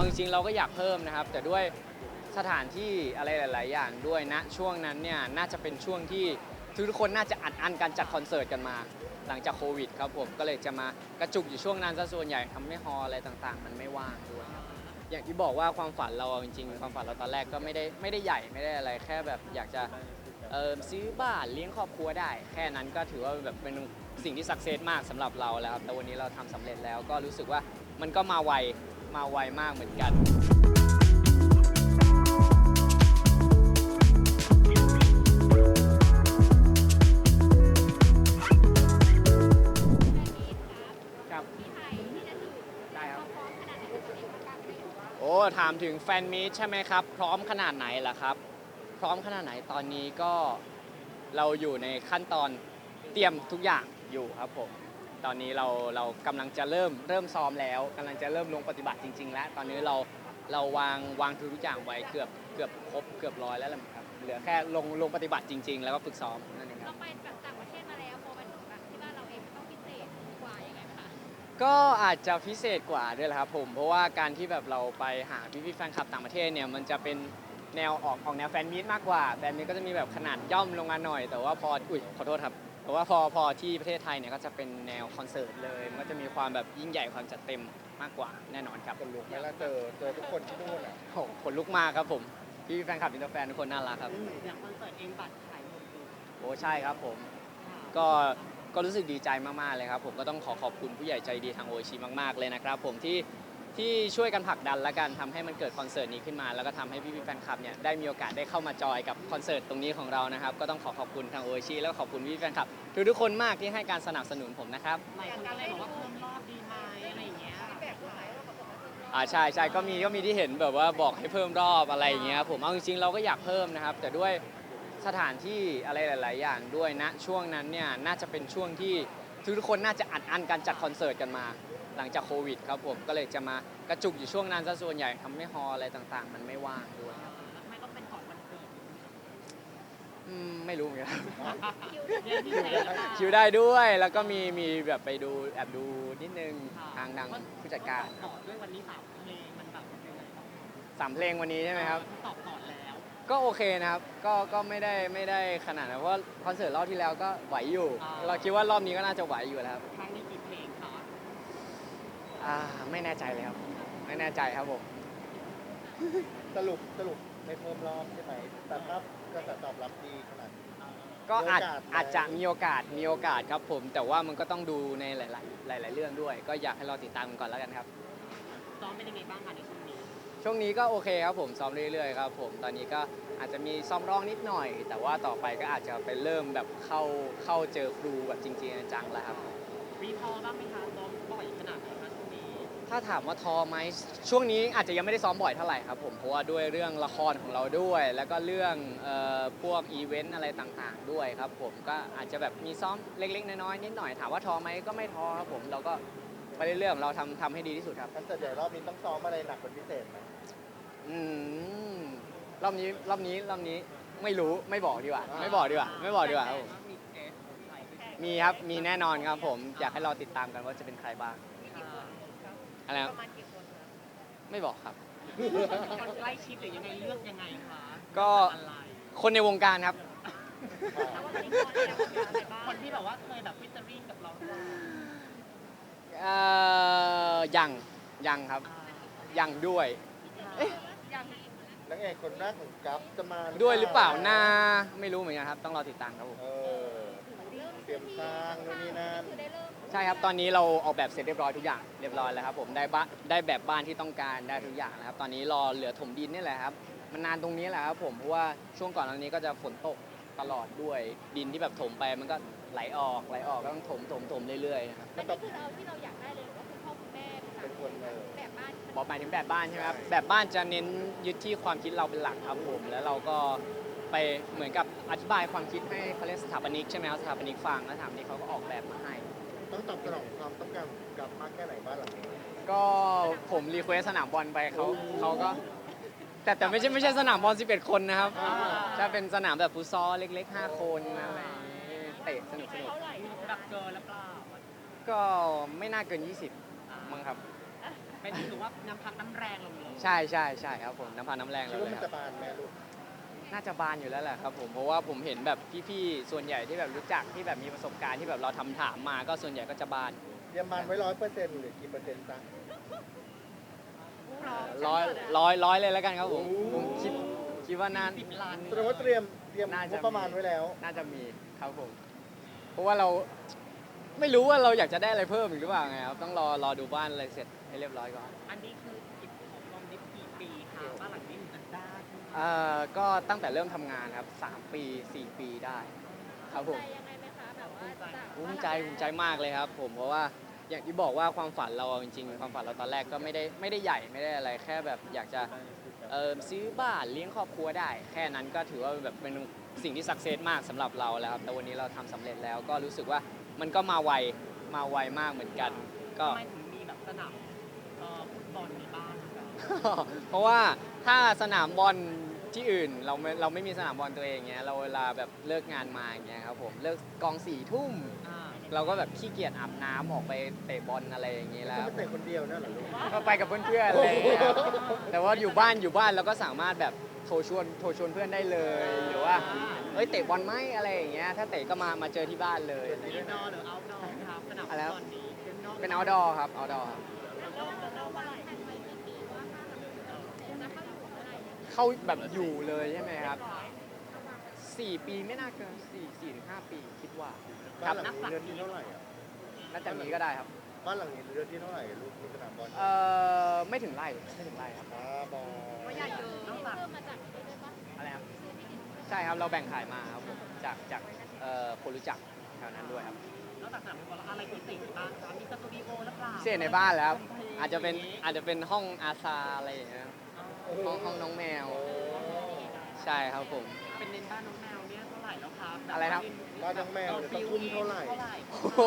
เอาจริงๆเราก็อยากเพิ่มนะครับ แต่ด้วยสถานที่อะไรหลาย ๆ อย่างด้วยนะช่วงนั้นเนี่ยน่าจะเป็นช่วงที่ทุกคนน่าจะอัดอั้นการจัดคอนเสิร์ตกันมา หลังจากโควิดครับผมก็เลยจะมากระจุกอยู่ช่วงนั้นซะส่วนใหญ่ทำให้ฮอลอะไรต่างๆ มันไม่ว่างด้วยครับอย่างที่บอกว่าความฝันเราจริงๆความฝันเราตอนแรกก็ไม่ได้ไม่ได้ใหญ่ไม่ได้อะไรแค่แบบอยากจะเออซื้อบ้านเลี้ยงครอบครัวได้ แค่นั้นก็ถือว่าแบบเป็นสิ่งที่สักเซสมากสำหรับเราแล้วครับแต่วันนี้เราทำสำเร็จแล้วก็รู้สึกว่ามันก็มาไว มาไวมากเหมือนกันครับได้ครับ โอ้ถามถึงแฟนมีตใช่ไหมครับ พร้อมขนาดไหนล่ะครับ พร้อมขนาดไหนตอนนี้ก็เราอยู่ในขั้นตอนเตรียมทุกอย่างอยู่ครับผม ตอนนี้เราเรากำลังจะเริ่มเริ่มซ้อมแล้วกำลังจะเริ่มลงปฏิบัติจริง ๆ แล้ว ตอนนี้เราเราวางวางทุกอย่างไว้เกือบเกือบครบเกือบร้อยแล้วแหละครับเหลือแค่ลงลงปฏิบัติจริง ๆ แล้วก็ฝึกซ้อมนั่นเองคเรารับไปแบบต่างประเทศมาแล้วพอมาถึงแบบที่บ้านเราเองต้องพิเศษกว่ายังไงไหมคะก็อาจจะพิเศษกว่าด้วยแหละครับผมเพราะว่าการที่แบบเราไปหาพี่พี่ๆแฟนคลับต่างประเทศเนี่ยมันจะเป็นแนวออกออกแนวแฟนมีตมากกว่าแฟนมีตก็จะมีแบบขนาดย่อมลงมาหน่อย แต่ว่าพออุ้ยขอโทษครับ แต่ว่าพอพอที่ประเทศไทยเนี่ยก็จะเป็นแนวคอนเสิร์ตเลยมันก็จะมีความแบบยิ่งใหญ่ความจัดเต็มมากกว่าแน่นอนครับคนลุกไหมล่ะเจอเจอทุกคนที่นู่นอะโอ้โหขนลุกมากครับผมพี่ๆแฟนคลับอินเตอร์แฟนทุกคนน่ารักครับ อย่างคอนเสิร์ตเองบัตรขายหมดเลยโอ้ใช่ครับผม ก็ก็รู้สึกดีใจมากๆเลยครับ ผมก็ต้องขอขอบคุณผู้ใหญ่ใจดีทางโอชิมากๆเลยนะครับ ผมที่ที่ช่วยกันผลักดันและกันทำให้มันเกิดคอนเสิร์ตนี้ขึ้นมา แล้วก็ทำให้พี่ๆแฟนคลับเนี่ยได้มีโอกาสได้เข้ามาจอยกับคอนเสิร์ตตรงนี้ของเรานะครับ ก็ต้องขอขอบคุณทางโอชิแล้วก็ขอบคุณพี่ๆแฟนคลับ ทุกทุกๆคนมากที่ให้การสนับสนุนผมนะครับ หลายคนก็เลยบอกว่าเพิ่มรอบดีไหมอะไรอย่างเงี้ย อ่าใช่ใช่ก็มีก็มีที่เห็นแบบว่าบอกให้เพิ่มรอบอะไรอย่างเงี้ยครับผมเอาจริงๆเราก็อยากเพิ่มนะครับ แต่ด้วยสถานที่อะไรหลาย ๆ อย่างด้วยนะช่วงนั้นเนี่ยน่าจะเป็นช่วงที่ทุกๆคนน่าจะอัดอั้นการจัดคอนเสิร์ตกันมา หลังจากโควิดครับผมก็เลยจะมากระจุกอยู่ช่วงนั้นซะส่วนใหญ่ทำให้ฮอลล์อะไรต่างๆ มันไม่ว่างด้วยครับ แล้วทำไมต้องเป็นของวันเกิด อืมไม่รู้เหมือนกันครับคิวเดือนพิเศษค่ะคิวได้ด้วยแล้วก็มีมีแบบไปดูแอบดูนิดนึงทางดังผู้จัดการตอบด้วยวันนี้สามเพลงมันแบบยังไงบ้างสามเพลงวันนี้ใช่ไหมครับ ตอบก่อนแล้ว ก็โอเคนะครับ ก็ก็ไม่ได้ไม่ได้ขนาดนั้นเพราะว่าคอนเสิร์ตรอบที่แล้วก็ไหวอยู่เราคิดว่ารอบนี้ก็น่าจะไหวอยู่แล้วครับครั้งนี้กี่เพลงคะอ่าไม่แน่ใจเลยครับ ไม่แน่ใจครับผมสรุปสรุป ไม่เพิ่มรอบใช่ไหมแต่ถ้ากระแสตอบรับดีขนาดนี้ ก็อาจมีโอกาสไหมอาจจะมีโอกาสมีโอกาสครับผม แต่ว่ามันก็ต้องดูในหลาย ๆ หลาย ๆ เรื่องด้วย ก็อยากให้เราติดตามกันก่อนแล้วกันครับ ซ้อมเป็นยังไงบ้างคะในช่วงนี้ ช่วงนี้ก็โอเคครับผมซ้อมเรื่อย ๆ ครับผมตอนนี้ก็อาจจะมีซ้อมร้องนิดหน่อย แต่ว่าต่อไปก็อาจจะไปเริ่มแบบเข้าเข้าเจอครูแบบจริง ๆ จังๆแล้วครับ ถ้าถามว่าท้อไหมช่วงนี้อาจจะยังไม่ได้ซ้อมบ่อยเท่าไหร่ครับผมเพราะว่าด้วยเรื่องละครของเราด้วย แล้วก็เรื่องเอ่อพวกอีเวนต์อะไรต่างๆ ด้วยครับผมก็อาจจะแบบมีซ้อมเล็กๆน้อยๆนิดหน่อยถามว่าท้อไหมก็ไม่ท้อครับผมเราก็ไปเรื่อยๆของเราทำทำให้ดีที่สุดครับคอนเสิร์ตใหญ่รอบนี้ต้องซ้อมอะไรหนักเป็นพิเศษไหมอืมรอบนี้รอบนี้รอบนี้ไม่รู้ไม่บอกดีกว่า ไม่บอกดีกว่า ไม่บอกดีกว่าครับผมมีเกสใส่ด้วยมีครับมีแน่นอนครับผมอยากให้เราติดตามกันว่าจะเป็นใครบ้างค่ะ อะไรครับประมาณกี่คนคะไม่บอกครับ คนใกล้ชิดหรือยังไงเลือกยังไงคะก็อะไรคนในวงการครับ แล้ววันนี้คนแล้วคนอะไรบ้างคนที่แบบว่าเคยแบบฟิชเจอริ่งกับเราด้วยเอ่อยังยังครับอ่ายังด้วย อย่างนักเอกคนแรกของกัฟจะมาด้วยหรือเปล่านาไม่รู้เหมือนกันครับ ต้องรอติดตามครับผม เออ เตรียมสร้างนู่นนี่นั่น คือได้เริ่ม ใช่ครับ ตอนนี้เราออกแบบเสร็จเรียบร้อยทุกอย่างเรียบร้อยแล้วครับผมได้บ้านได้แบบบ้านที่ต้องการได้ทุกอย่างแล้วครับ ตอนนี้รอเหลือถมดินนี่แหละครับ มันนานตรงนี้แหละครับผมเพราะว่าช่วงก่อนอันนี้ก็จะฝนตกตลอดด้วยดินที่แบบถมไปมันก็ไหลออกไหลออกก็ต้องถมถมถมเรื่อยๆนะครับอันนี้คือเราที่เราอยากได้เลยหรือว่าคุณพ่อคุณแม่เป็นเป็นคนเออแบบบ้านบอกหมายถึงแบบบ้านใช่ไหมครับแบบบ้านจะเน้นยึดที่ความคิดเราเป็นหลักครับผมแล้วเราก็ไปเหมือนกับอธิบายความคิดให้เขาเรียกสถาปนิกใช่ไหมครับสถาปนิกฟังแล้วสถาปนิกเขาก็ออกแบบมาให้ ต้องตอบสนองความต้องการของกัฟมากแค่ไหนบ้านหลังนี้ก็ผมรีเควสสนามบอลไปเขาเขาก็ แต่แต่ไม่ใช่ไม่ใช่สนามบอล 11 คนนะครับจะเป็นสนามแบบฟุตซอลเล็ก ๆ 5 คนอะไรอย่างงี้เตะสนุกสนุกมีแบบเกินแล้วเปล่าก็ไม่น่าเกิน 20มั้งครับเป็นถือว่าน้ำพักน้ำแรงเราเลยใช่ใช่ใช่ครับผมน้ำพันน้ำแรงคิดเราว่าเลยมันครัจะบ บานไหมลูก น่าจะบานอยู่แล้วแหละครับผมเพราะว่าผมเห็นแบบพี่ๆส่วนใหญ่ที่แบบรู้จักที่แบบมีประสบการณ์ที่แบบเราทำถามมาก็ส่วนใหญ่ก็จะบานเตรียมบานไว้ร้อยเปอร์เซ็นต์หรือกี่เปอร์เซ็นต์จ๊ะพร้อมร้อยร้อยร้อยเลยแล้วกันครับผมโอ้ผมคิดคิดว่าน่าสิบล้านแสดงว่าเตรียมเตรียมน่าจะงบประมาณไว้แล้ว น่าจะมีครับผม เพราะว่าเราไม่รู้ว่าเราอยากจะได้อะไรเพิ่มอีกหรือเปล่าไงครับต้องรอรอดูบ้านอะไรเสร็จให้เรียบร้อยก่อน อันนี้คือกิจของนอมนิดกี่ปีคะบ้านหลังนี้ถึงจะได้ เอ่อก็ตั้งแต่เริ่มทำงานครับ 3 ปี 4 ปีได้ ครับผม ใจยังไงไหมคะแบบว่าจากภูมิใจภูมิใจมากเลยครับ ผมเพราะว่าอย่างที่บอกว่าความฝันเราจริงๆความฝันเราตอนแรกก็ไม่ได้ไม่ได้ใหญ่ไม่ได้อะไรแค่แบบอยากจะเออซื้อบ้านเลี้ยงครอบครัวได้ แค่นั้นก็ถือว่าแบบเป็นสิ่งที่สักเซสมากสำหรับเราแล้วครับแต่วันนี้เราทำสำเร็จแล้วก็รู้สึกว่ามันก็มาไวมาไวมากเหมือนกัน ก็ ทำไมถึงมีแบบสนามเอ่อฟุตบอลในบ้านคะ เพราะว่าถ้าสนามบอลที่อื่นเราไม่เราไม่มีสนามบอลตัวเองเงี้ยเราเวลาแบบเลิกงานมาอย่างเงี้ยครับผมเลิกกองสี่ทุ่มอ่าเราก็แบบขี้เกียจอาบน้ำออกไปเตะบอลอะไรอย่างงี้จะแล้วไม่เตะคนเดียวนั่นเหรอลูกก็ไปกับเพื่อนๆอะไรอย่างเงี้ยครับแต่ว่าอยู่บ้านอยู่บ้านเราก็สามารถแบบโทรชวนโทรชวนเพื่อนได้เลยหรือว่าเอ้ยเตะบอลไหมอะไรอย่างเงี้ยถ้าเตะก็มามาเจอที่บ้านเลย อินดอร์หรือเอาท์ดอร์ครับสนามฟุตบอลนี้เป็นนอกเป็น outdoor ครับ outdoor ครับเราเราวางแผนไว้กี่ปีว่าถ้าเราจะเข้าอยู่เมื่อไหร่ เนี่ยเข้าแบบอยู่เลยใช่ไหมครับสี่ปีไม่น่าเกินสี่สี่ถึงห้าปีคิดว่าบ้านหลังนี้เรือนที่เท่าไหร่อะน่าจะมีก็ได้ครับ บ้านหลังนี้เรือนที่เท่าไหร่ลูกมีสนามบอลเออไม่ถึงไร่ไม่ถึงไร่ครับบ้าบอก็ใหญ่เยอะนอกจากเพิ่มมาจากที่ด้วยปะอะไรครับใช่ครับเราแบ่งขายมาครับผมจากจากเอ่อคนรู้จักแถวนั้นด้วยครับนอกจากสนามฟุตบอลแล้วอะไรพิเศษบ้างคะมีสตูดิโอหรือเปล่าเสียในบ้านแล้วครับอาจจะเป็นอาจจะเป็นห้องอาซาอะไรอย่างเงี้ยครับ ห้องห้องน้องแมว ใช่ครับผม เป็นเน้นบ้านน้องแมวเนี่ยเท่าไหร่แล้วครับอะไรครับ บ้านน้องแมวเนี่ยต้องทุ่มเท่าไหร่ โอ้โห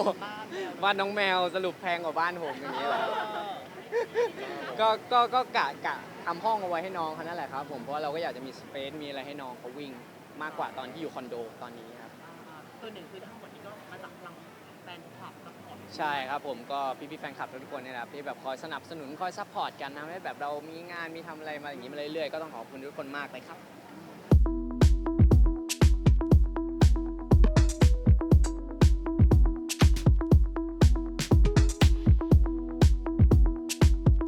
บ้านน้องแมวสรุปแพงกว่าบ้านผมอย่างนี้เหรอก็ก็ก็กะกะทำห้องเอาไว้ให้น้องเขานั่นแหละครับ ผมเพราะว่าเราก็อยากจะมีสเปซมีอะไรให้น้องเขาวิ่งมากกว่าตอนที่อยู่คอนโดตอนนี้ครับ ตัวหนึ่งคือทั้งหมดนี้ก็มาจากพลังแฟนคลับซัพพอร์ต ใช่ครับผมก็พี่ๆแฟนคลับทุกคนเนี่ยนะครับที่แบบคอยสนับสนุนคอยซัพพอร์ตกันนะให้แบบเรามีงานมีทำอะไรมาอย่างนี้มาเรื่อยๆก็ต้องขอบคุณทุกคนมากเลยครับ